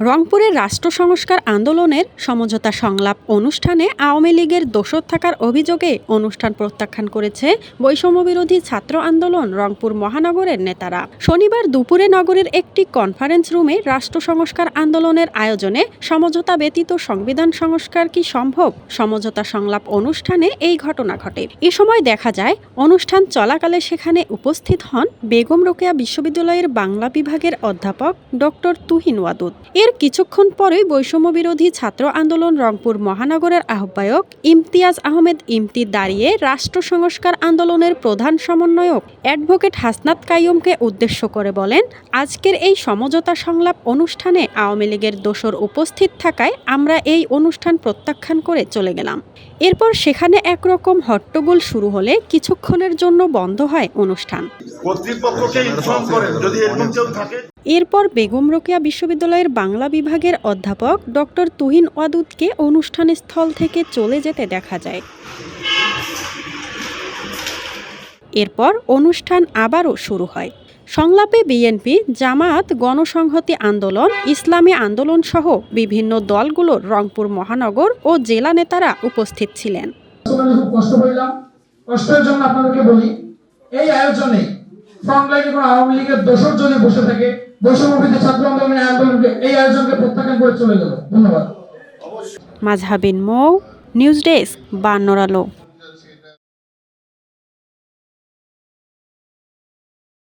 রংপুরের রাষ্ট্র সংস্কার আন্দোলনের সমঝোতা সংলাপ অনুষ্ঠানে আওয়ামী লীগের দোষর থাকার অভিযোগে অনুষ্ঠান প্রত্যাখ্যান করেছে বৈষম্যবিরোধী ছাত্র আন্দোলন রংপুর মহানগরের নেতারা। শনিবার দুপুরে নগরের একটি কনফারেন্স রুমে রাষ্ট্র সংস্কার আন্দোলনের আয়োজনে সমঝোতা ব্যতীত সংবিধান সংস্কার কি সম্ভব? সমঝোতা সংলাপ অনুষ্ঠানে এই ঘটনা ঘটে। এ সময় দেখা যায়, অনুষ্ঠান চলাকালে সেখানে উপস্থিত হন বেগম রোকেয়া বিশ্ববিদ্যালয়ের বাংলা বিভাগের অধ্যাপক ডক্টর তুহিন ওয়াদুদ। এর কিছুক্ষণ পরেই বৈষম্য বিরোধী ছাত্র আন্দোলন রংপুর মহানগরের আহ্বায়ক ইমতিয়াজ আহমেদ ইমতি দাঁড়িয়ে রাষ্ট্র সংস্কার আন্দোলনের প্রধান সমন্বয়ক অ্যাডভোকেট হাসনাত কাইয়ুমকে উদ্দেশ্য করে বলেন, আজকের এই সমঝোতা সংলাপ অনুষ্ঠানে আওয়ামী লীগের দোসর উপস্থিত থাকায় আমরা এই অনুষ্ঠান প্রত্যাখ্যান করে চলে গেলাম। এরপর সেখানে একরকম হট্টগোল শুরু হলে কিছুক্ষণের জন্য বন্ধ হয় অনুষ্ঠান। কর্তৃপক্ষকে ইনফর্ম করেন যদি এরকম কেউ থাকে। এরপর বেগম রোকেয়া বিশ্ববিদ্যালয়ের বাংলা বিভাগের অধ্যাপক ডক্টর তুহিন ওয়াদুদকে অনুষ্ঠান স্থল থেকে চলে যেতে দেখা যায়। এরপর অনুষ্ঠান আবারও শুরু হয়। সংলাপে বিএনপি জামায়াত গণসংহতি আন্দোলন ইসলামী আন্দোলন সহ বিভিন্ন দলগুলোর রংপুর মহানগর ও জেলা নেতারা উপস্থিত ছিলেন। কষ্ট পাইলাম কষ্টের জন্য আপনাদেরকে বলি এই আয়োজনে ফ্রন্টলাইনে কোনো আওয়ামী লীগের দোষর যদি বসে থাকে বৈষম্যবিধি ছাত্র আন্দোলনের আন্দোলনকে, এই আয়োজনকে প্রত্যাখ্যান করে চলে ধন্যবাদ। মাজহাবিন মৌ, নিউজ ডেস্ক, বান্নর আলো।